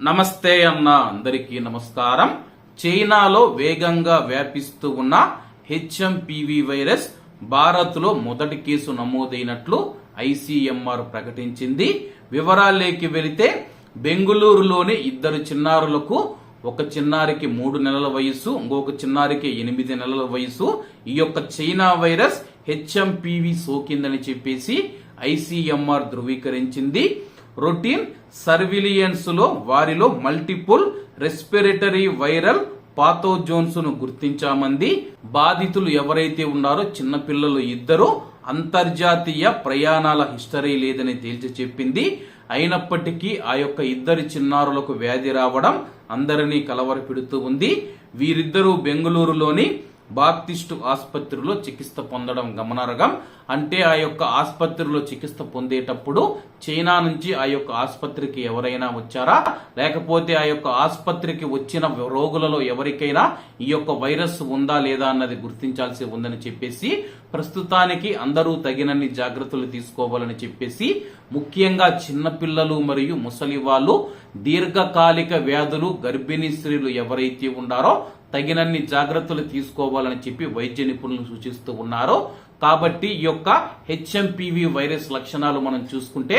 నమస్తే అన్న అందరికీ నమస్కారం. చైనాలో వేగంగా వ్యాపిస్తూ ఉన్న హెచ్ఎంపివి వైరస్ భారత్లో మొదటి కేసు నమోదైనట్లు ఐసీఎంఆర్ ప్రకటించింది. వివరాల్లోకి వెళితే బెంగుళూరులోని ఇద్దరు చిన్నారులకు ఒక చిన్నారికి మూడు నెలల వయసు ఇంకొక చిన్నారికి ఎనిమిది నెలల వయసు ఈ యొక్క చైనా వైరస్ హెచ్ఎంపివి సోకిందని చెప్పేసి ఐసీఎంఆర్ ధృవీకరించింది. రొటీన్ సర్విలియన్స్లో వారిలో మల్టిపుల్ రెస్పిరేటరీ వైరల్ పాథోజోన్స్ను గుర్తించామంది. బాధితులు ఎవరైతే ఉన్నారో చిన్నపిల్లలు ఇద్దరు అంతర్జాతీయ ప్రయాణాల హిస్టరీ లేదని తేల్చి చెప్పింది. అయినప్పటికీ ఆ యొక్క ఇద్దరి చిన్నారులకు వ్యాధి రావడం అందరినీ కలవరపెడుతూ ఉంది. వీరిద్దరూ బెంగళూరులోని బాప్తిస్టు ఆసుపత్రిలో చికిత్స పొందడం గమనార్హం. అంటే ఆ యొక్క ఆసుపత్రిలో చికిత్స పొందేటప్పుడు చైనా నుంచి ఆ యొక్క ఆసుపత్రికి ఎవరైనా వచ్చారా? లేకపోతే ఆ యొక్క ఆసుపత్రికి వచ్చిన రోగులలో ఎవరికైనా ఈ యొక్క వైరస్ ఉందా లేదా అన్నది గుర్తించాల్సి ఉందని చెప్పేసి ప్రస్తుతానికి అందరూ తగినన్ని జాగ్రత్తలు తీసుకోవాలని చెప్పేసి ముఖ్యంగా చిన్నపిల్లలు మరియు ముసలి వాళ్ళు దీర్ఘకాలిక వ్యాధులు గర్భిణీ స్త్రీలు ఎవరైతే ఉన్నారో తగినన్ని జాగ్రత్తలు తీసుకోవాలని చెప్పి వైద్య నిపుణులు సూచిస్తూ ఉన్నారు కాబట్టి ఈ యొక్క హెచ్ఎంపివి వైరస్ లక్షణాలు మనం చూసుకుంటే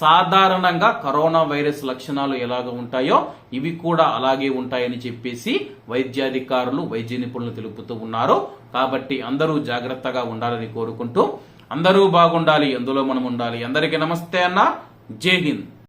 సాధారణంగా కరోనా వైరస్ లక్షణాలు ఎలాగ ఉంటాయో ఇవి కూడా అలాగే ఉంటాయని చెప్పేసి వైద్యాధికారులు వైద్య నిపుణులు తెలుపుతూ ఉన్నారు. కాబట్టి అందరూ జాగ్రత్తగా ఉండాలని కోరుకుంటూ అందరూ బాగుండాలి అందులో మనం ఉండాలి. అందరికీ నమస్తే అన్న. జై హింద్.